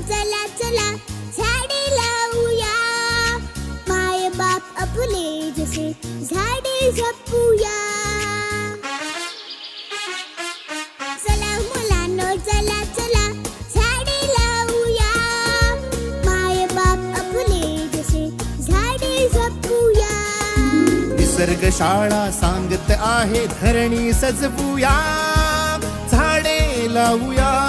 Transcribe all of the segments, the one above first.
चला चला झाडे लावूया. माय बाप आपले जसे झाडे जपूया. चला हो मुलांनो चला चला झाडे लावूया. माय बाप आपले जसे झाडे जपूया. निसर्ग शाळा सांगत आहे धरणी सजवूया. झाडे लावूया.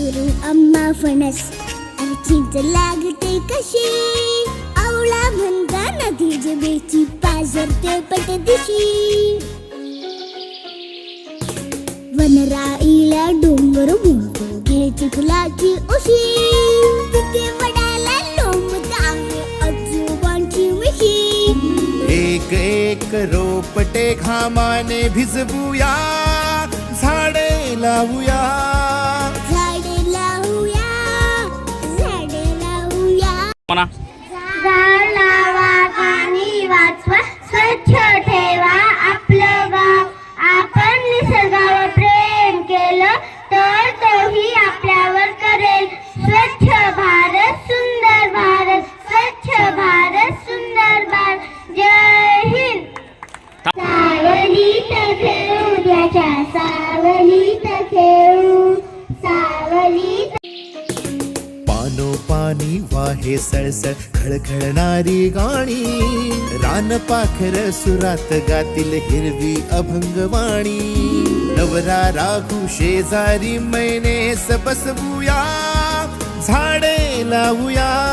पेरू अम्मा फणस चिंच लागते कशी आवळा म्हणता नदी जबेची पाजरते पट दिशी वनराईला डोंगर मोडतो घे चिखलाची उशी तिथे वडाला लोंबत आहे आजोबांची मिशी एक एक रोपटे घामाने भिजवूया झाडे लावूया म्हणा झाड लावा पाणी वाचवा स्वच्छ ठेवा आपलं गाव आपण निसर्गावर प्रेम केलं तर तोही आपल्यावर करेल. स्वच्छ भारत सुंदर भारत स्वच्छ भारत सुंदर भारत. जय हिंद. पानो पाणी वाहे सळसळ खळखळणारी गाणी. रान पाखर सुरात गातील हिरवी अभंगवाणी नवरा राघू शेजारी मैने बसवूया झाडे लावूया